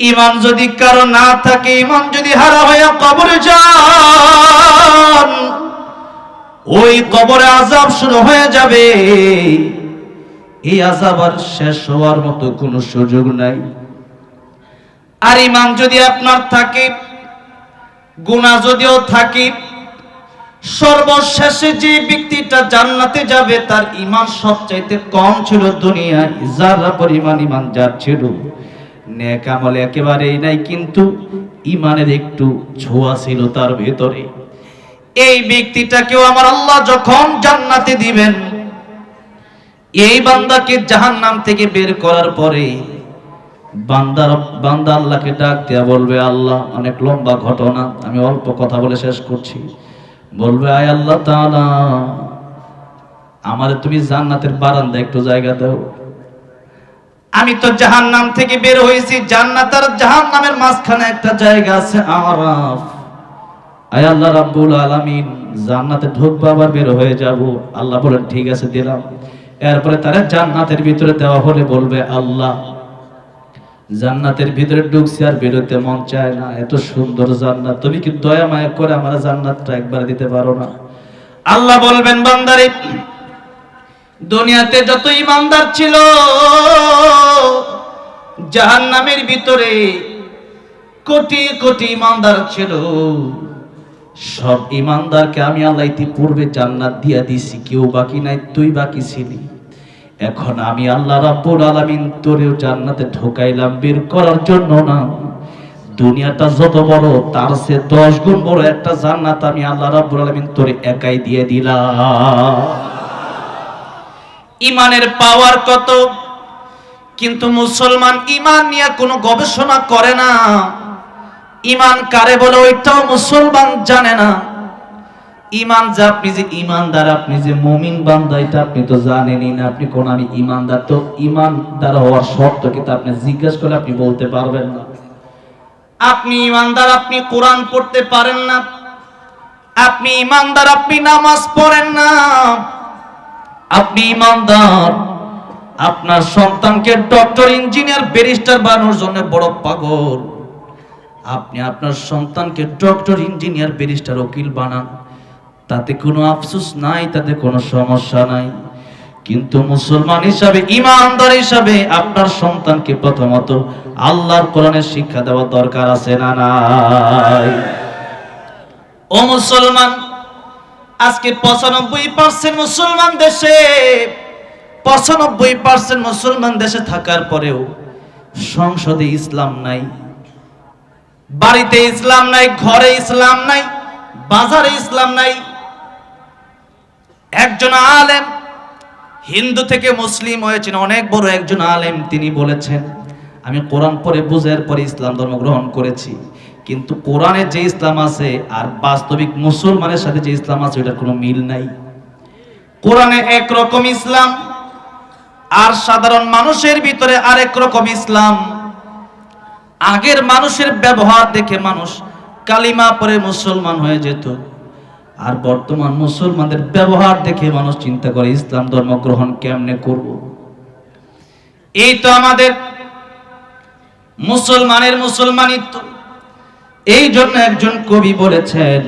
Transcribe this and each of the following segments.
ইমান যদি কারও না থাকে ইমান যদি হারা হয়ে কবরে যান, ওই কবরে আজাব শুরু হয়ে যাবে। এই আজাব আর শেষ হওয়ার মতো কোনো সুযোগ নাই। আর ইমান যদি আপনার থাকে গুণা যদিও থাকে, সর্বশেষে যে ব্যক্তিটা জান্নাতে যাবে, তার ইমান সবচাইতে কম ছিল দুনিয়ায়। যারা পরিমাণ ইমান, যার নেক আমলে একেবারেই নাই, কিন্তু ইমানের একটু ছোঁয়া ছিল তার ভেতরে। এই ব্যক্তিটাকেও আমার আল্লাহ যখন জান্নাতে দিবেন, এই বান্দাকে জাহান্নাম থেকে বের করার পরে বান্দার, বান্দা আল্লাহকে ডাক দেয়া বলবে, আল্লাহ, অনেক লম্বা ঘটনা, আমি অল্প কথা বলে শেষ করছি। বলবে, আয় আল্লাহ তাআলা আমার তুমি জান্নাতের বারান্দা একটু জায়গা দাও। আমি তো জাহান্নাম থেকে বের হয়েছি, জান্নাত আর জাহান্নামের মাঝখানে একটা জায়গা আছে আরাফ। আয় আল্লাহ রাব্বুল আলামিন, জান্নাতে ঢুকবো, আবার বের হয়ে যাব। আল্লাহ বলেন, ঠিক আছে, দিলাম। এরপরে তারা জান্নাতের ভিতরে দেওয়া হলে বলবে, আল্লাহ, জান্নাতের ভিতরে ঢুকছি আর বেরোতে মন চায় না। এত সুন্দর জান্নাত। তুমি কি দয়া মায়া করে আমার জান্নাতটা একবার দিতে পারো না? আল্লাহ বলবেন, বান্দারে দুনিয়াতে যত ইমানদার ছিল, জাহান্নামের ভিতরে কোটি কোটি ইমানদার ছিল। সব ইমানদারকে আমি আল্লাহ ইতিপূর্বে জান্নাত দিয়া দিছি কেউ বাকি নাই, তুই বাকি ছিলি। এখন আমি আল্লাহ রাব্বুল আলামিন তোরেও জান্নাতে ঢোকাইলাম, বের করার জন্য না। দুনিয়াটা যত বড়, তার সে দশ গুণ বড় একটা জান্নাত আমি আল্লাহ রাব্বুল আলামিন তোরে একাই দিয়ে দিলাম। ইমানের পাওয়ার কত? কিন্তু মুসলমান ইমান নিয়ে কোনো গবেষণা করে না। ইমান কারে বলে ওইটাও মুসলমান জানে না। ইমান যে আপনি যে ইমানদার, আপনি যে মুমিন বান্দা, এটা আপনি তো জানেনই না। আপনি কোন আমি ইমানদার? তো ইমানদার হওয়ার শর্ত কিন্তু আপনি জিজ্ঞেস করলে আপনি বলতে পারবেন না। আপনি ইমানদার, আপনি কোরআন পড়তে পারেন না। আপনি ইমানদার, আপনি নামাজ পড়েন না। আপনি ইমানদার। আপনার সন্তানকে ডক্টর, ইঞ্জিনিয়ার, ব্যারিস্টার বানানোর জন্য বড় পাগল। আপনি আপনার সন্তানকে ডক্টর, ইঞ্জিনিয়ার, ব্যারিস্টার, উকিল বানান। তাতে কোনো আফসোস নাই, তাতে কোনো সমস্যা নাই। কিন্তু মুসলমান হিসাবে, ইমানদার হিসাবে আপনার সন্তানকে প্রথমত আল্লাহর কোরআনের শিক্ষা দেওয়া দরকার আছে না নাই? ও মুসলমান আজকে পঁচানব্বই পার্সেন্ট মুসলমান দেশে, পঁচানব্বই পার্সেন্ট মুসলমান দেশে থাকার পরেও সংসদে ইসলাম নাই, বাড়িতে ইসলাম নাই, ঘরে ইসলাম নাই, বাজারে ইসলাম নাই। একজন আলেম, হিন্দু থেকে মুসলিম হয়েছেন, অনেক বড় একজন আলেম, তিনি বলেছেন, আমি কোরআন পরে বুঝার পরে ইসলাম ধর্ম গ্রহণ করেছি। কিন্তু কোরআনে যে ইসলাম আছে আর বাস্তবিক মুসলমানের সাথে যে ইসলাম আছে ওটার কোনো মিল নাই। কোরআনে একরকম ইসলাম, আর সাধারণ মানুষের ভিতরে আরেক রকম ইসলাম। আগের মানুষের ব্যবহার দেখে মানুষ কালিমা পরে মুসলমান হয়ে যেত। আর বর্তমান মুসলমানদের ব্যবহার দেখে মানুষ চিন্তা করে, ইসলাম ধর্ম গ্রহণ কেমনে করব? এই তো আমাদের মুসলমানের মুসলমানিত্ব। এই জন্য একজন কবি বলেছেন,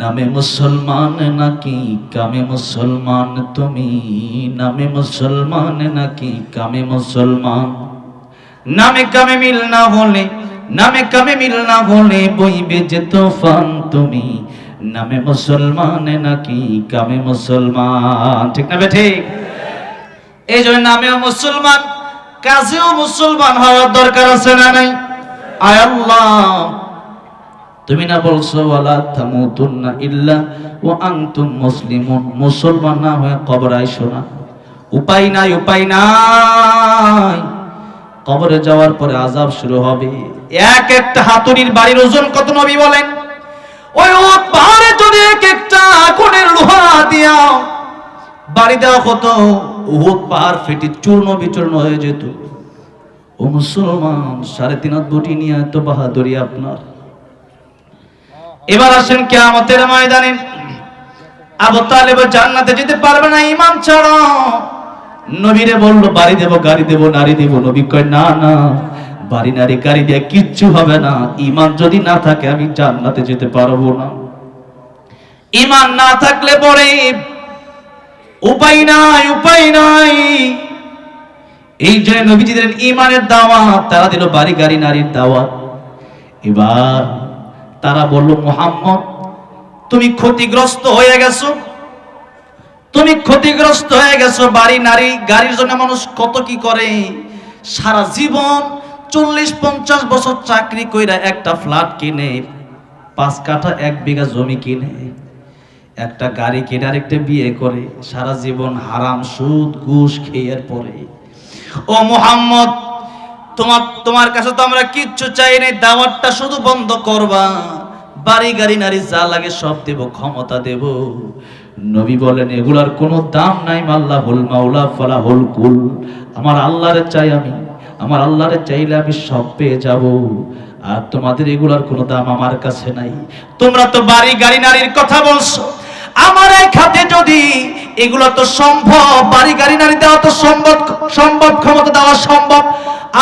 নামে মুসলমান নাকি কামে মুসলমান? তুমি নামে মুসলমান নাকি কামে মুসলমান? নামে কামে মিল না হলে, নামে কামে মিল না হলে বইবে যে তোফান। তুমি নামে মুসলমান নাকি কামে মুসলমান? ঠিক না ঠিক? এই জন্য নামেও মুসলমান, কাজেও মুসলমান হওয়ার দরকার আছে না নাই? আয় আল্লাহ তুমি না বলছো, ওয়ালা তামুতুন্না ইল্লা ওয়া আনতুম মুসলিমুন। মুসলমান না হয়ে কবর আইসো না। উপায় নাই উপায় নাই। কবরে যাওয়ার পরে আজাব শুরু হবে। এক একটা হাতুড়ির বাড়ির ওজন কত নবী বলেন? ওই উট পাহাড়ে যদি এক একটা আগুনের লোহা দিয়া বাড়ি দেওয়া কত উহুদ পাহাড় ফেটে চূর্ণ বিচূর্ণ হয়ে যেত। ও মুসলমান, সাড়ে তিন বটি নিয়ে এত বাহাদুরি আপনার। এবার আসেন কে কেয়ামতের ময়দানে। আবু তালেব জান্নাতে যেতে পারবে না ইমান ছাড়া। নবীরে বলল, বাড়ি দেব, গাড়ি দেব, নারী দেব। নবী কয়, না না, বাড়ি, নারী, গাড়ি দিয়ে কিচ্ছু হবে না। ইমান যদি না থাকে, আমি জান্নাতে যেতে পারব না। ইমান না থাকলে পরে উপায় নাই উপায় নাই। এই জন্য নবীজিদের ইমানের দাওয়াত, তারা দিল বাড়ি, গাড়ি, নারীর দাওয়াত। এবার তারা বলল, মোহাম্মদ, তুমি ক্ষতিগ্রস্ত হয়ে গেছো। তুমি ক্ষতিগ্রস্ত হয়ে গেছো। বাড়ি, নারী, গাড়ির জন্য মানুষ কত কি করে? সারা জীবন চল্লিশ, পঞ্চাশ বছর চাকরি কইরা একটা ফ্ল্যাট কিনে, পাঁচ কাঠা এক বিঘা জমি কিনে, একটা গাড়ি কিনে আরেকটা বিয়ে করে, সারা জীবন হারাম সুদ, ঘুষ খেয়ে পরে ও মোহাম্মদ তোমার তোমার কাছে তো আমরা কিচ্ছু চাই নাই, দাওয়াতটা শুধু বন্ধ করবা। বাড়ি গাড়ি নারী যা লাগে সব দেব, ক্ষমতা দেব। নবী বলেন, এগুলার কোনো দাম নাই মাল্লা হুল মাওলা ফলা হুল কুল। আমার আল্লাহরে চাই আমি, আমার আল্লাহরে চাইলে আমি সব পেয়ে যাব। আর তোমাদের এগুলার কোনো দাম আমার কাছে নাই। তোমরা তো বাড়ি গাড়ি নারীর কথা বলছো। আমার এই খাতে যদি এগুলো তো সম্ভব, বাড়ি গাড়ি নারী দেওয়া তো সম্ভব সম্ভব, ক্ষমতা দেওয়া সম্ভব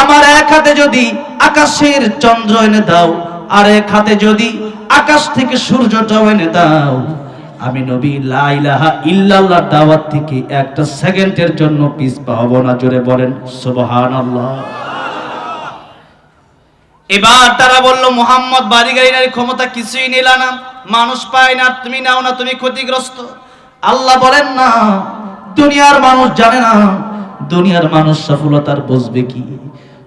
আমার এক হাতে যদি আকাশের চন্দ্র এনে দাও, আর এক হাতে যদি আকাশ থেকে সূর্যটাও এনে দাও। আমি নবী, লা ইলাহা ইল্লাল্লাহ দাওয়াত থেকে একটা সেকেন্ডের জন্য পিস পাবো না, জোরে বলেন, সুবহানাল্লাহ। এবার তারা বলল, মোহাম্মদ বাড়ি গাড়ি নারী ক্ষমতা কিছুই নিলা না, মানুষ পায় না, তুমি নাও না, তুমি ক্ষতিগ্রস্ত। আল্লাহ বলেন, না, দুনিয়ার মানুষ জানে না, দুনিয়ার মানুষ সফলতার বুঝবে কি?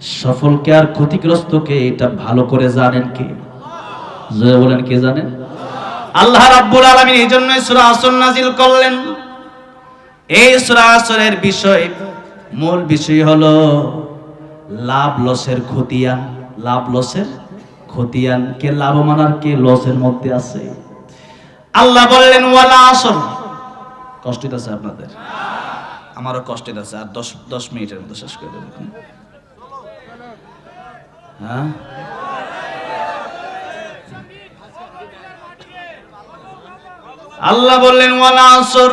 সফলকে আর ক্ষতিগ্রস্তকে এটা ভালো করে জানেন কে? জয় বলেন, কে জানেন? আল্লাহ রাব্বুল আলামিন এই জন্যই সূরা আসর নাজিল করলেন। এই সূরা আসরের বিষয়, মূল বিষয় হলো লাভ লসের খতিয়ান। লাভ লসের খতিয়ান। কে লাভবান আর কে লসের মধ্যে আছে? আল্লাহ বললেন, ওয়ালা আসর। কষ্ট আছে আপনাদের? আমারও কষ্ট আছে আর দশ দশ মিনিটের মধ্যে শেষ করে দেবো হ্যাঁ? আল্লাহ বললেন, ওয়ালা আসর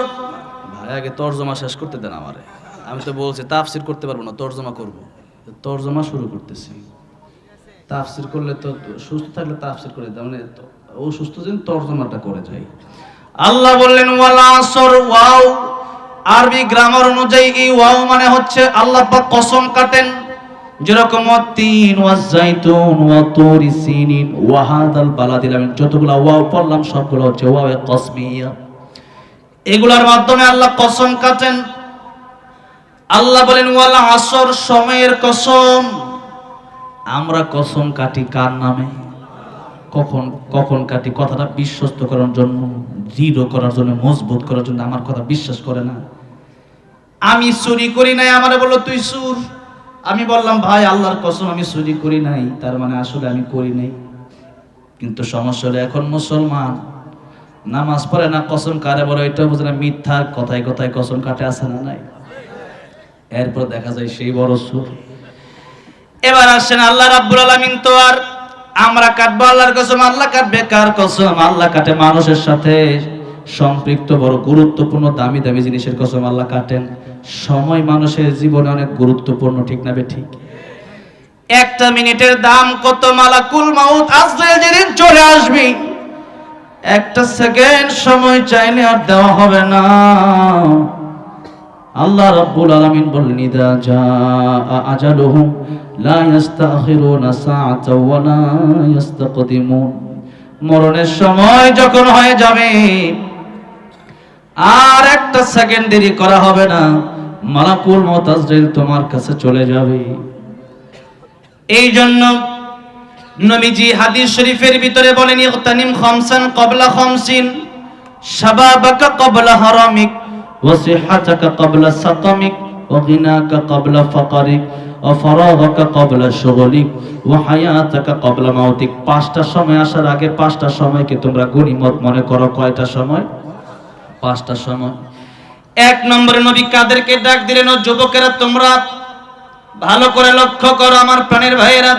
ভাই, আগে তর্জমা শেষ করতে দেন আমারে। আমি তো বলছি, তাফসির করতে পারব না, তর্জমা করব। তর্জমা শুরু করতেছি। তাফসির করলে তো সুস্থ থাকলে তাফসির করে দেয়। মানে ও সুস্থ যেন তর্জমাটা করে যায়। আল্লাহ বললেন, ওয়ালা আসর ওয়াও। আরবি গ্রামার অনুযায়ী এই ওয়াও মানে হচ্ছে আল্লাহ পাক কসম কাটেন যেরকম তিন ওয়াজ জাইতুন ওয়া তুরি সিনিন, ওয়া হাদাল বালাদিল আমিন যতগুলো ওয়াও পড়লাম, সবগুলো হচ্ছে ওয়াও কসমিয়া এগুলার মাধ্যমে আল্লাহ কসম কাটেন। আল্লাহ বলেন, ওয়ালা আসর, সময়ের কসম। আমরা কসম কাটি কার নামে? কখন কখন কাটি? কথাটা বিশ্বস্ত করার জন্য, দৃঢ় করার জন্য, মজবুত করার জন্য আমার কথা বিশ্বাস করে না। আমি চুরি করি নাই, আমারে বলল, তুই সুর আমি বললাম, ভাই, আল্লাহর কসম, আমি চুরি করি নাই। তার মানে আসলে আমি করি নাই। কিন্তু সমস্যা এখন মুসলমান, নামাজ পড়ে না, কসম কারে বলে এটা বুঝে না, মিথ্যা কথায় কথায় কসম কাটে, আছে না নাই? এরপর দেখা যায় সেই বড় সুর। এবার আসেন, আল্লাহ রাব্বুল আলামিন তো আর আমরা কাটবো আল্লাহর কসম, আল্লাহ কাটবে কার কসম? আল্লাহ কাটে মানুষের সাথে সম্পৃক্ত বড় গুরুত্বপূর্ণ দামি দামি জিনিসের কসম, আল্লাহ কাটেন। সময় মানুষের জীবনে অনেক গুরুত্বপূর্ণ, ঠিক না ঠিক? একটা মিনিটের দাম কত মালাকুল মাউত আজরাইল যেদিন চলে আসবে। একটা সেকেন্ড সময় চাইলে আর দেওয়া হবে না। আল্লাহ রাব্বুল আলামিন বললেন, ইদা জাআ আজালুহুম লা ইস্তাখিরুনা সাআতা ওয়া লা ইস্তাকদিমুন মরণের সময় যখন হয়ে যাবে আর একটা সেকেন্ড দেরি করা হবে না। মালাকুল মতাজরিল তোমার কাছে চলে যাবে। এই জন্য নবীজি হাদিস শরীফের ভিতরে বলেন ইগতানিম খামসান ক্বাবলা খামসিন, শাবাবাকা ক্বাবলা হারামিক, ওয়া সিহাতাকা ক্বাবলা সাকামিক ওয়া গিনাকা ক্বাবলা ফাকারিক ওয়া ফারাগাকা ক্বাবলা শুগলিক, ওয়া হায়াতাকা ক্বাবলা মাউতিক। পাঁচটা সময় আসার আগে পাঁচটা সময়কে তোমরা গনিমত মনে করো, কয়টা সময়? পাঁচটা সময়। এক নম্বরে নবী কাদেরকে ডাক দিলেন, ও যুবকেরা, তোমরা ভালো করে লক্ষ্য করো আমার প্রাণের ভাইয়েরা।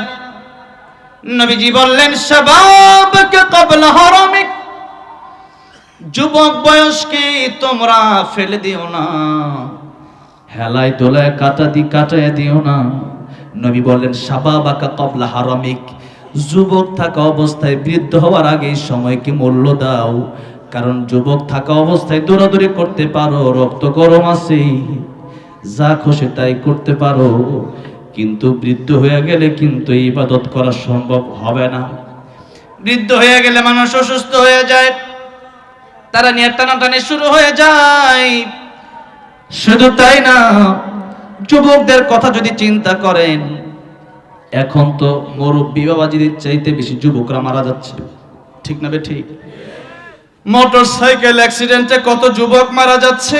নবীজি বললেন, শাবাবকে কবলা হারামিক যুবক বয়সকে, তোমরা ফেলে দিও না। হেলায় তোলায় কাটা দি কাটায় দিও না। নবী বললেন সাবাবাকা কবলা হারামিক যুবক থাকা অবস্থায় বৃদ্ধ হওয়ার আগে সময়কে মূল্য দাও। কারণ যুবক থাকা অবস্থায় দৌড়াদৌড়ি করতে পারো, রক্ত গরম আছে, যা খুশি তাই করতে পারো। কিন্তু বৃদ্ধ হয়ে গেলে কিন্তু ইবাদত করা সম্ভব হবে না। বৃদ্ধ হয়ে গেলে মানুষ অসুস্থ হয়ে যায়, তারা নিয়ে টানাটানি শুরু হয়ে যায়। শুধু তাই না, যুবকদের কথা যদি চিন্তা করেন, এখন তো মুরব্বী বাবাজিদের চাইতে বেশি যুবকরা মারা যাচ্ছে। ঠিক না বে ঠিক? মোটর সাইকেল অ্যাক্সিডেন্টে কত যুবক মারা যাচ্ছে?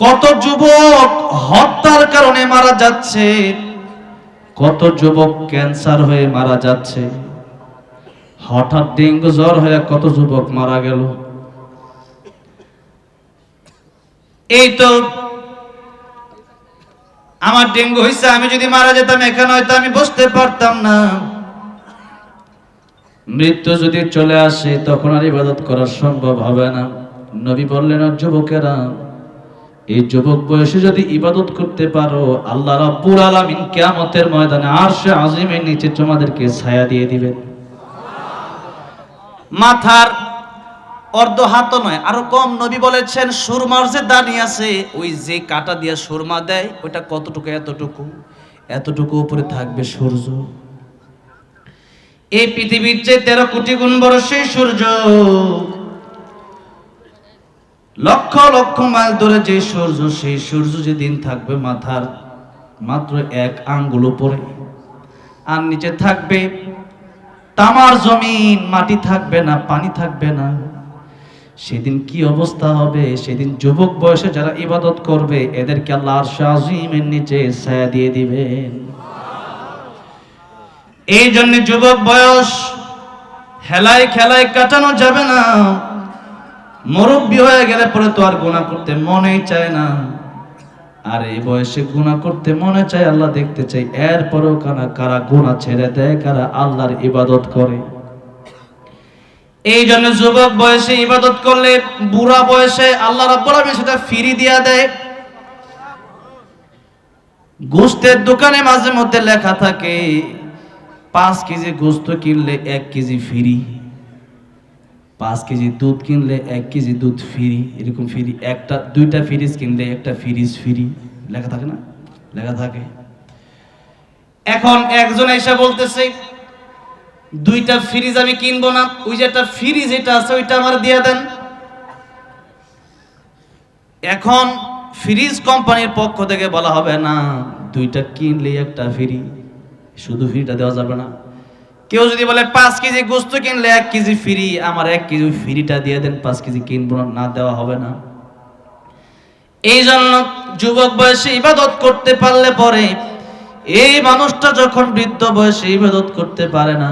কত যুবক হত্যার কারণে মারা যাচ্ছে? কত যুবক ক্যান্সার হয়ে মারা যাচ্ছে? হঠাৎ ডেঙ্গু জ্বর হয়ে কত যুবক মারা গেল? এই তো আমার ডেঙ্গু হয়েছে আমি যদি মারা যেতাম এখানে হয়তো আমি বসতে পারতাম না। মৃত্যু যদি চলে আসে, তখন আর ইবাদত করা সম্ভব হবে না। নবী বললেন "ও যুবকেরা, এই যুবক বয়সে যদি ইবাদত করতে পারো, আল্লাহ রাব্বুল আলামিন কিয়ামতের ময়দানে আরশে আজিমের নিচে তোমাদেরকে ছায়া দিয়ে দিবেন। মাথার অর্ধ হাত নয়, আরও কম। নবী বলেছেন, সুরমার যে দানি আছে, ওই যে কাটা দিয়ে সুরমা দেয় ওইটা কতটুকু, এতটুকু? এতটুকু উপরে থাকবে সূর্য। এই পৃথিবীর চেয়ে তেরো কোটি গুণ বড় সেই সূর্য। লক্ষ লক্ষ মাইল দূরে যে সূর্য, সেই সূর্য যেদিন থাকবে মাথার মাত্র এক আঙ্গুল উপরে। আর নিচে থাকবে তামার জমিন, মাটি থাকবে না, পানি থাকবে না। সেদিন কি অবস্থা হবে? সেদিন যুবক বয়সে যারা ইবাদত করবে, এদেরকে আল্লাহ শাহিমের নিচে ছায়া দিয়ে দিবেন। এই জন্য যুবক বয়স, হেলায় খেলায় কাটানো যাবে না। মুরব্বী হয়ে গেলে পরে তো আর গুণা করতে মনেই চায় না। আর এই বয়সে গুণা করতে মনে চায়, আল্লাহ দেখতে চাই এরপরেও কারা কারা গুণা ছেড়ে দেয়, কারা আল্লাহর ইবাদত করে। এই জন্য যুবক বয়সে ইবাদত করলে বুড়া বয়সে আল্লাহ রাব্বুল সেটা ফিরি দিয়া দেয়। গোস্তের দোকানে মাঝে মধ্যে লেখা থাকে পাঁচ কেজি গোস্ত কিনলে এক কেজি ফ্রি। পাঁচ কেজি দুধ কিনলে এক কেজি দুধ ফ্রি। এরকম ফ্রি। একটা, দুইটা ফ্রিজ কিনলে একটা ফ্রিজ ফ্রি লেখা থাকে না? লেখা থাকে। এখন একজন এসে বলতেছে, দুইটা ফ্রিজ আমি কিনবো না। ওই যে একটা ফ্রিজ যেটা আছে, ওইটা আমার দিয়ে দেন। এখন ফ্রিজ কোম্পানির পক্ষ থেকে বলা হবে, না, দুইটা কিনলে একটা ফ্রি শুধু ফ্রিটা দেওয়া যাবে না। কেউ যদি বলে পাঁচ কেজি গোস্ত কিনলে এক কেজি ফ্রি আমার এক কেজি ফ্রিটা দিয়ে দেন পাঁচ কেজি কিনবো না, দেওয়া হবে না। এই জন্য যুবক বয়সে ইবাদত করতে পারলে পরে এই মানুষটা যখন বৃদ্ধ বয়সে ইবাদত করতে পারে না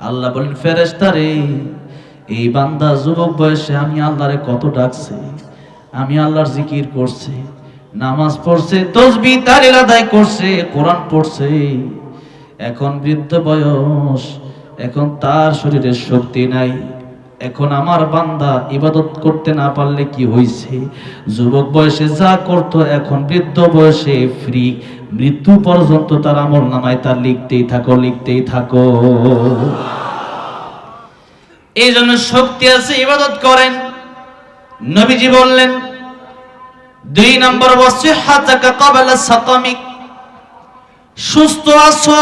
আল্লাহ বলেন ফেরেস্তারে এই বান্দা যুবক বয়সে আমি আল্লাহরে কত ডাকছে আমি আল্লাহর জিকির করছে নামাজ পড়ছে, তসবি তালিল আদায় করছে, কোরআন পড়ছে। এখন বৃদ্ধ বয়স, এখন তার শরীরে শক্তি নাই। এখন আমার বান্দা ইবাদত করতে না পারলে কি হইছে? যুবক বয়সে যা করতো, এখন বৃদ্ধ বয়সে ফ্রি মৃত্যু পর্যন্ত তার আমল নামায় তার লিখতেই থাকো লিখতেই থাকো। এই জন্য শক্তি আছে, ইবাদত করেন। নবীজি বললেন দুই নম্বর বস্তু হাতাকা কবেলা সাকামিক সুস্থ আছো,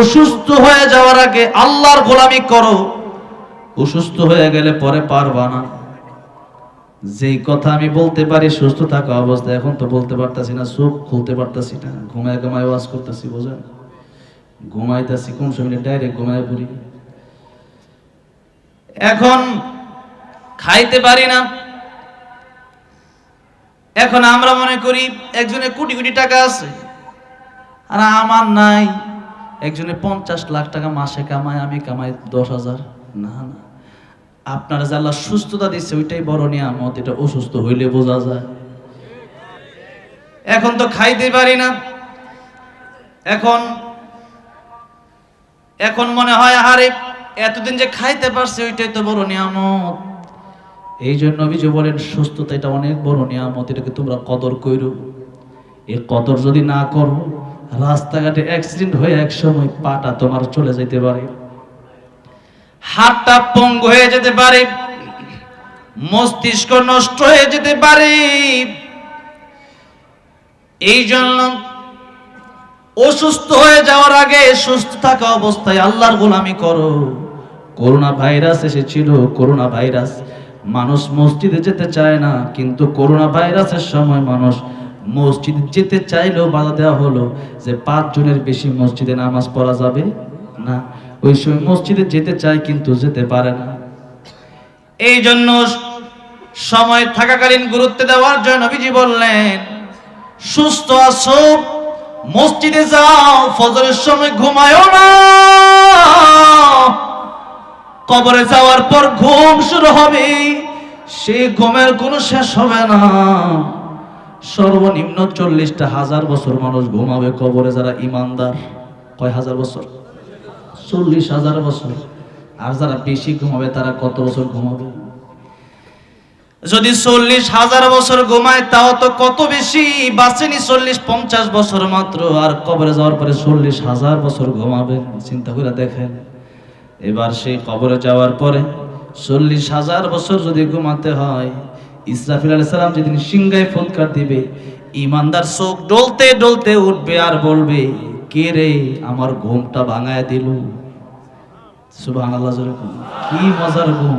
অসুস্থ হয়ে যাওয়ার আগে আল্লাহর গোলামি করো। অসুস্থ হয়ে গেলে পরে পারবা না। যেই কথা আমি বলতে পারি, সুস্থ থাকা অবস্থায় এখন তো বলতে পারতাছি না, চোখ খুলতে পারতাছি না, ঘুমায় ঘুমায় ওয়াজ করতেছি, বোঝেন? ঘুমাইতেছি, কোন সময় ডাইরেক্ট ঘুমায় পড়ি। এখন খাইতে পারি না এখন আমরা মনে করি একজনের কোটি কোটি টাকা আছে, আর আমার নাই। একজনে পঞ্চাশ লাখ টাকা মাসে কামায়, আমি কামাই দশ হাজার। না না। আপনার যে আল্লাহ সুস্থতা দিচ্ছে ওইটাই বড় নিয়ামত। এটা অসুস্থ হইলে বোঝা যায়। এখন তো খাইতে পারি না। এখন এখন মনে হয় আরে এতদিন যে খাইতে পারছে, ওইটাই তো বড় নিয়ামত। এই জন্য অভিযোগ বলেন, সুস্থতা এটা অনেক বড় নিয়ামত, এটাকে তোমরা কদর কইরো। এ কদর যদি না করো, রাস্তাঘাটে অ্যাক্সিডেন্ট হয়ে এক সময় পাটা তোমার চলে যেতে পারে। হাতটা পঙ্গু হয়ে যেতে পারে, মস্তিষ্ক নষ্ট হয়ে যেতে পারে। এই জন্য অসুস্থ হয়ে যাওয়ার আগে সুস্থ থাকা অবস্থায় আল্লাহর গোলামি করো। করোনা ভাইরাস এসেছিল, করোনা ভাইরাস মানুষ মসজিদে যেতে চায় না, কিন্তু করোনা ভাইরাসের সময় মানুষ মসজিদে যেতে চাইলেও বাধা দেওয়া হলো যে পাঁচ জনের বেশি মসজিদে নামাজ পড়া যাবে না। ওই সময় মসজিদে যেতে চায় কিন্তু যেতে পারে না। এই জন্য সময় থাকাকালীন গুরুত্ব দেওয়ার জন্য নবীজি বললেন, সুস্থ আছো, মসজিদে যাও, ফজরের সময় ঘুমায়ও না। কবরে যাওয়ার পর ঘুম শুরু হবে। সেই ঘুমের কোনো শেষ হবে না। সর্বনিম্ন চল্লিশটা হাজার বছর মানুষ ঘুমাবে কবরে যারা ইমানদার। কয় হাজার বছর? চল্লিশ হাজার বছর। আর যারা বেশি ঘুমাবে, তারা কত বছর ঘুমাবে? যদি চল্লিশ হাজার বছর ঘুমায়, তাও তো কত বেশি? বাঁচেনি চল্লিশ, পঞ্চাশ বছর মাত্র। আর কবরে যাওয়ার পরে চল্লিশ হাজার বছর ঘুমাবেন চিন্তা করে দেখেন। এবার সেই কবরে যাওয়ার পরে চল্লিশ হাজার বছর যদি ঘুমাতে হয়, ইসরাফিল আলাইহিস সালাম যেদিন সিংগায় ফুৎকার দিবে, ইমানদার চোখ ডলতে ডলতে উঠবে আর বলবে, কে রে, আমার ঘুমটা ভাঙায় দিল? কি মজার ঘুম,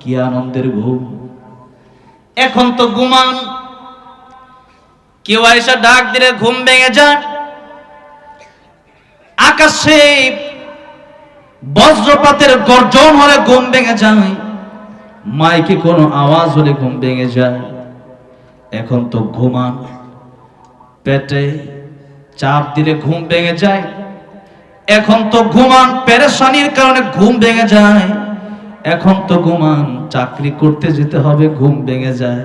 কি আনন্দের ঘুম। এখন তো ঘুমান। কেউ এসে ডাক দিলে ঘুম ভেঙে যায়। আকাশে বজ্রপাতের গর্জন হলে ঘুম ভেঙে যায়। মাইকে কোনো আওয়াজ হলে ঘুম ভেঙে যায়। এখন তো ঘুমান। পেটে চাপ দিলে ঘুম ভেঙে যায়। এখন তো ঘুমান, পেরেশানির কারণে ঘুম ভেঙে যায়। এখন তো ঘুমান, চাকরি করতে যেতে হবে, ঘুম ভেঙে যায়।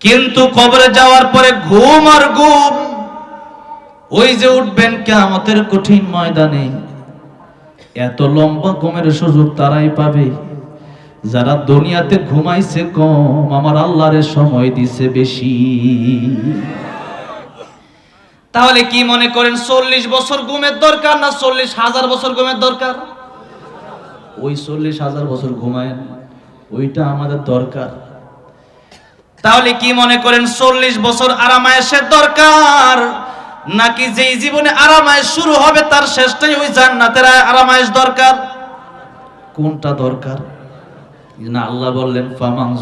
কিন্তু কবরে যাওয়ার পরে ঘুম আর ঘুম। ওই যে উঠবেন কেমতের কঠিন ময়দানে। এত লম্বা ঘুমের সুযোগ তারাই পাবে। যারা দুনিয়াতে ঘুমাইছে কম, আমার আল্লাহরে সময় দিছে বেশি। তাহলে কি মনে করেন চল্লিশ বছর ঘুমের দরকার না চল্লিশ হাজার বছর ঘুমের দরকার? ওই চল্লিশ হাজার বছর ঘুমায়েন, ওইটা আমাদের দরকার। তাহলে কি মনে করেন চল্লিশ বছর আরামায়েশের দরকার? নাকি যেই জীবনে আরামায়েশ শুরু হবে, তার শেষটাই ওই জান্নাতের আরামায়েশ দরকার? কোনটা দরকার? আল্লাহ বললেন জান্নাতা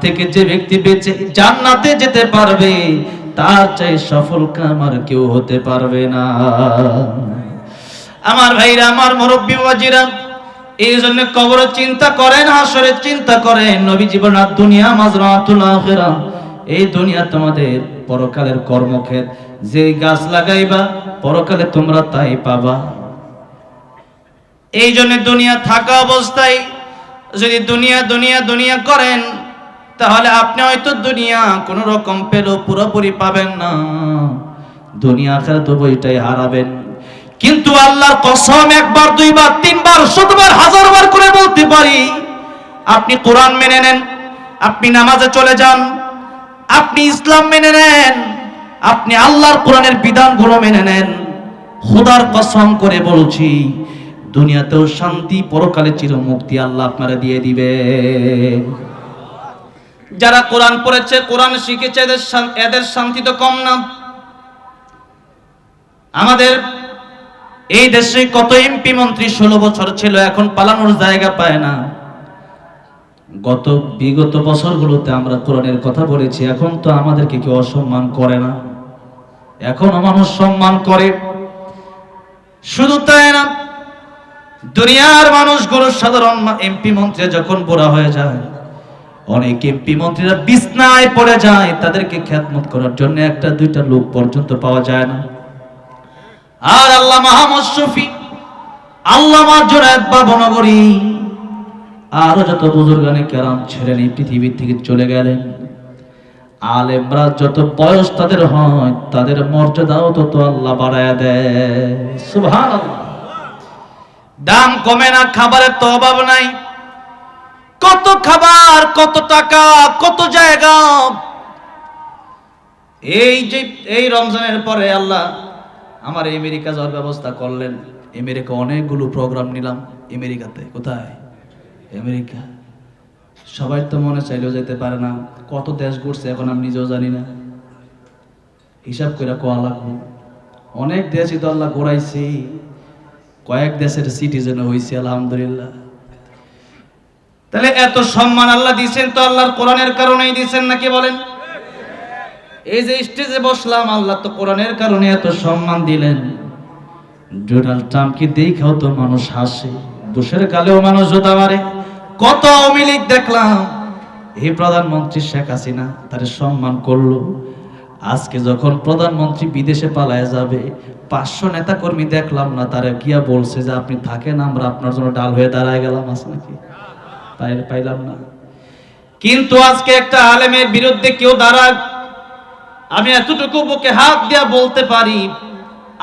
থেকে যে ব্যক্তি জান্নাতে যেতে পারবে, তার চাই কেউ হতে পারবে না। আমার ভাইরা, আমার মুরব্বী, ওয়াজিরা এই জন্য কবর চিন্তা করেন, হাসরের চিন্তা করেন, নবী জীবন আর দুনিয়া মাজরাতুল আখিরা। এই দুনিয়া তোমাদের পরকালের কর্মক্ষেত। যে গাছ লাগাইবা, পরকালে তোমরা তাই পাবা। এই জন্য দুনিয়া থাকা অবস্থায় যদি দুনিয়া দুনিয়া দুনিয়া করেন, তাহলে আপনি হয়তো দুনিয়া কোন রকম পেলেও পুরোপুরি পাবেন না। দুনিয়া আখেরা তো বইটাই হারাবেন। কিন্তু আল্লাহর কসম একবার, দুইবার, তিনবার, শতবার, হাজারবার করে বলতে পারি, আপনি কোরআন মেনে নেন, আপনি নামাজে চলে যান, আপনি ইসলাম মেনে নেন, আপনি আল্লাহর কোরআনের বিধানগুলো মেনে নেন। খোদার কসম করে বলছি, দুনিয়াতেও শান্তি পরকালে চিরমুক্তি আল্লাহ আপনারা দিয়ে দিবে। যারা কোরআন পড়েছে, কোরআন শিখেছে, এদের এদের শান্তি তো কম না। আমাদের এই দেশে কত এমপি মন্ত্রী ষোলো বছর ছিল, এখন পালানোর জায়গা পায় না। গত বিগত বছরগুলোতে আমরা কোরআনের কথা বলেছি, এখন তো আমাদেরকে কেউ অসম্মান করে না। এখনও মানুষ সম্মান করে। শুধু তাই না, দুনিয়ার মানুষগুলো সাধারণ এমপি মন্ত্রী যখন বুড়া হয়ে যায়, অনেক এমপি মন্ত্রীরা বিছনায় পড়ে যায়, তাদেরকে খ্যাতমত করার জন্য একটা, দুইটা লোক পর্যন্ত পাওয়া যায় না। আর আল্লাহ মাহমদ শফি আল্লামা জোনায়দ বাবনগরী আরও যত বুজুর্গানে কেরাম ছিলেন এই পৃথিবীর থেকে চলে গেলেন। আলেমরা যত বয়স তাদের হয়, তাদের মর্যাদাও তত আল্লাহ বাড়ায় দেয়। সুবহানাল্লাহ। দাম কমে না, খাবারের তো অভাব নাই। কত খাবার, কত টাকা, কত জায়গা। এই যে, এই রমজানের পরে আল্লাহ আমার আমেরিকা যাওয়ার ব্যবস্থা করলেন। আমেরিকা অনেকগুলো প্রোগ্রাম নিলাম। আমেরিকাতে কোথায়? আমেরিকা। সবাই তো মনে চাইলেও যেতে পারে না। কত দেশ ঘুরছে এখন আমি নিজেও জানি না। হিসাব করে কোয়া লাগবো। অনেক দেশই তো আল্লাহ ঘোরাইছি। কয়েক দেশের সিটিজেন হয়েছে আলহামদুলিল্লাহ। তাহলে এত সম্মান আল্লাহ দিয়েছেন তো আল্লাহর কোরআনের কারণেই দিয়েছেন নাকি বলেন? এই যে স্টেজে বসলাম, আল্লাহ তো কোরআনের কারণে এত সম্মান দিলেন। ডোনাল্ড ট্রাম্পকে দেখাও তো মানুষ হাসে, দোষের কালেও মানুষ জোতা মারে। কত লীগ দেখলাম, এই প্রধানমন্ত্রী শেখ হাসিনা তার সম্মান করল। আজকে যখন প্রধানমন্ত্রী বিদেশে পালায় যাবে, পাঁচশো নেতা কর্মী দেখলাম না, তারা গিয়া বলছে যে আপনি থাকেন, আমরা আপনার জন্য ডাল হয়ে দাঁড়ায় গেলাম আজ নাকি? পাই- পাইলাম না। কিন্তু আজকে একটা আলেমের বিরুদ্ধে কেউ দাঁড়াক আমি এতটুকু বুকে হাত দিয়া বলতে পারি,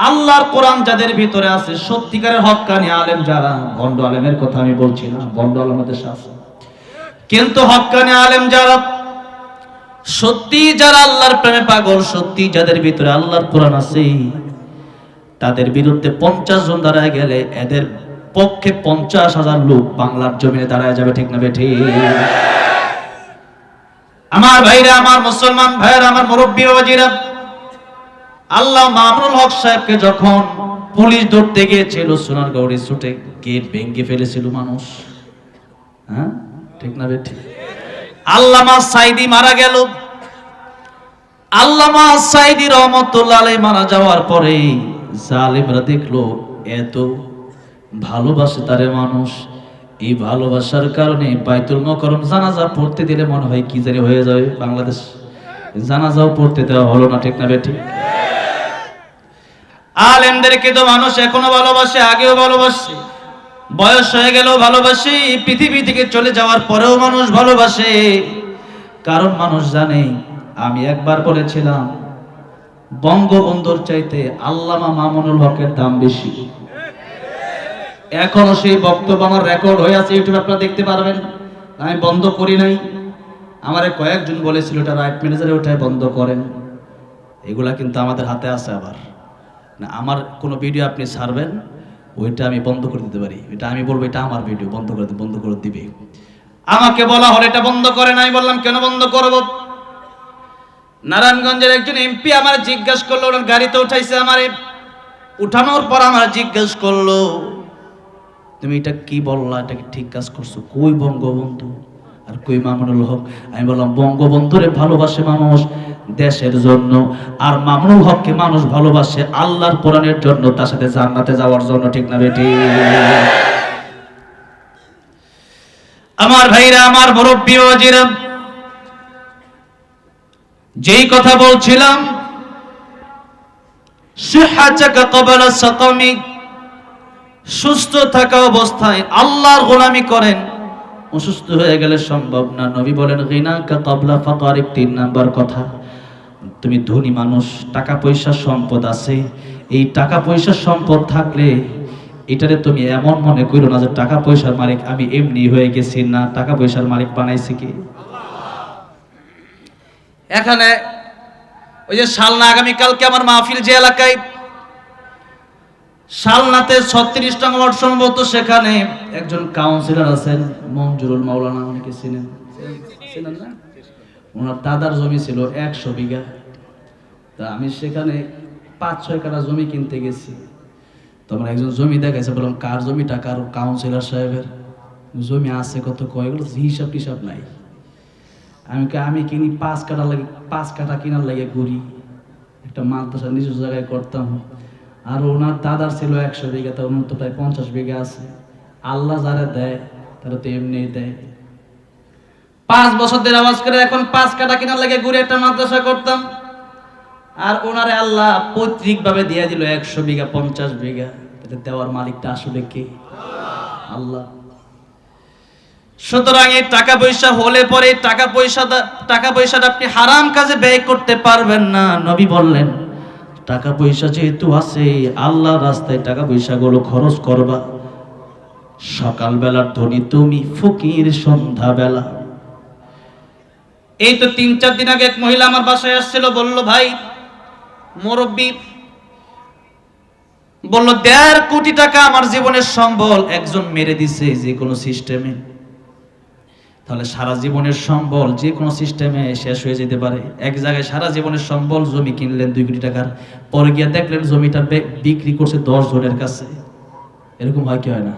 আল্লাহর কোরআন যাদের ভিতরে আছে, সত্যিকারের হক্কানি আলেম যারা ভণ্ড আলেমের কথা আমি বলছি না ভণ্ড আলেমদের শাসন কিন্তু হকানি আলেম যারা, সত্যি যারা আল্লাহর প্রেমে পাগল, সত্যি যাদের ভিতরে আল্লাহর কোরআন আছে, তাদের বিরুদ্ধে পঞ্চাশ জন দাঁড়ায় গেলে এদের পক্ষে পঞ্চাশ হাজার লোক বাংলার জমিনে দাঁড়ায় যাবে, ঠিক না বেঠি আমার ভাইরা, আমার মুসলমান ভাইরা আমার মুরব্বী বাবাজিরা, আল্লাহ মামুনুল হক সাহেবকে যখন পুলিশ ধরতে গিয়েছিল সোনারগৌড়ি ছুটে গেট ভেঙে ফেলেছিল মানুষ? হ্যাঁ? ঠিক না বেঠি আল্লামা সাইদি মারা গেল। আল্লামা সাইদি রহমতুল্লাহ মারা যাওয়ার পরে জালিমরা দেখল, এত ভালোবাসে তারে মানুষ। এই ভালোবাসার কারণে বাইতুল মকরম জানাজা পড়তে দিলে মনে হয় কি জানি হয়ে যাবে বাংলাদেশ। জানাজাও পড়তে দেওয়া হলো না, ঠিক না বেঠিক আলেমদেরকে তো মানুষ এখনও ভালোবাসে, আগেও ভালোবাসে, বয়স হয়ে গেলেও ভালোবাসে, পৃথিবী থেকে চলে যাওয়ার পরেও মানুষ ভালোবাসে। কারণ মানুষ জানে, আমি একবার বলেছিলাম, বঙ্গবন্ধুর চাইতে আল্লামা মামুনুল হকের দাম বেশি। এখনও সেই বক্তব্য আমার রেকর্ড হয়ে আছে ইউটিউবে আপনারা দেখতে পারবেন। আমি বন্ধ করি নাই। আমারে কয়েকজন বলেছিল ওটা রাইট ম্যানেজারে ওটাই বন্ধ করেন। এগুলা কিন্তু আমাদের হাতে আছে আবার। না, আমার কোনো ভিডিও আপনি ছাড়বেন, ওইটা আমি বন্ধ করে দিতে পারি। এটা আমি বলব, এটা আমার ভিডিও বন্ধ করে বন্ধ করে দিবে। আমাকে বলা হলো, এটা বন্ধ করে নাই। বললাম, কেন বন্ধ করব? নারায়ণগঞ্জের একজন এমপি আমার জিজ্ঞাসা করল, ওনার গাড়িতে উঠাইছে আমারে। উঠানোর পর আমার জিজ্ঞেস করল তুমি এটা কি বললা? এটা কি ঠিক কাজ করছ? কই বঙ্গবন্ধু? আর কই মামুনুল হক? আমি বললাম, বঙ্গবন্ধুরে ভালোবাসে মানুষ দেশের জন্য, আর মামুনুল হককে মানুষ ভালোবাসে আল্লাহর কোরআনের জন্য, তার সাথে জান্নাতে যাওয়ার জন্য, ঠিক না বেটি? আমার ভাইরা, আমার মুরব্বী ওয়াজিরা, যেই কথা বলছিলাম সিহাচাকা কবলা সাকামিক সুস্থ থাকা অবস্থায় আল্লাহর গোলামি করেন, অসুস্থ হয়ে গেলে সম্ভব না। নবী বলেন গিনাকা কাবলা ফাকারিক তিন নাম্বার কথা। তুমি ধনী মানুষ টাকা পয়সা সম্পদ আছে। এই টাকা পয়সার সম্পদ থাকলে এটারে তুমি এমন মনে করো না যে টাকা পয়সার মালিক আমি এমনি হয়ে গেছি না টাকা পয়সার মালিক বানাইছি কি? এখানে ওই যে সালনা আগামীকালকে আমার মাহফিল যে এলাকায় শালনাতে ছত্রিশ টাকা ওয়ার্ড সম্ভবত সেখানে একজন কাউন্সিলর আছেন, মঞ্জুরুল মাওলানা, অনেকে চিনেন? চিনেন না? ওনার দাদার জমি ছিল একশো বিঘা। তা আমি সেখানে পাঁচ ছয় কাটা জমি কিনতে গেছি। তোমার একজন জমি দেখাইছে, বললাম, কার জমিটা? কার কাউন্সিলর সাহেবের? জমি আছে কত কয়? এগুলো হিসাব টিসাব নাই। আমি আমি কিনি পাঁচ কাটা লাগে পাঁচ কাটা কেনার লাগে ঘুরি। একটা মাদ্রাসা নিজের জায়গায় করতাম। আর ওনার দাদার ছিল একশো বিঘা, তা ওনার তো প্রায় পঞ্চাশ বিঘা আছে। আল্লাহ যারা দেয়, তারা তো এমনি দেয়। পাঁচ বছর ধরে আওয়াজ করে এখন পাঁচ কাটা কেনার লাগে ঘুরে একটা মাদ্রাসা করতাম। আর ওনারে আল্লাহ পৈতৃক ভাবে দিয়ে দিল একশো বিঘা, পঞ্চাশ বিঘা। এটা দেওয়ার মালিকটা আসলে কে? আল্লাহ। সুতরাং এই টাকা পয়সা হলে পরে টাকা পয়সা টাকা পয়সাটা আপনি হারাম কাজে ব্যয় করতে পারবেন না, নবী বললেন। টাকা পয়সা যেহেতু আছে আল্লাহ রাস্তায় টাকা পয়সাগুলো খরচ করবা। সকালবেলার ধনী তুমি, ফকির সন্ধ্যাবেলা। এই তো তিন চার দিন আগে এক মহিলা আমার বাসায় আসছিল, বলল, ভাই, মুরব্বী, বলল, দেড় কোটি টাকা আমার জীবনের সম্বল একজন মেরে দিছে যে কোনো সিস্টেমে। তাহলে সারা জীবনের সম্বল যে কোনো সিস্টেমে শেষ হয়ে যেতে পারে। এক জায়গায় সারা জীবনের সম্বল জমি কিনলেন দুই কোটি টাকার, পরে গিয়ে দেখলেন জমিটা বিক্রি করছে দশ জনের কাছে। এরকম হয় কি হয় না?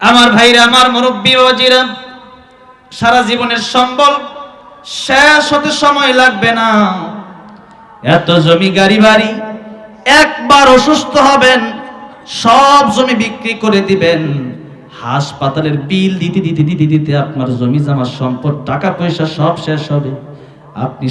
আমার ভাইরা, আমার মুরব্বী বাবাজিরা সারা জীবনের সম্বল শেষ হতে সময় লাগবে না। এত জমি গাড়ি বাড়ি, একবার অসুস্থ হবেন, সব জমি বিক্রি করে দিবেন। হাসপাতালের বিল দিতে দিতে দিতে দিতে আপনার জমি জামার সম্পদ টাকা পয়সা সব শেষ হবে। আপনি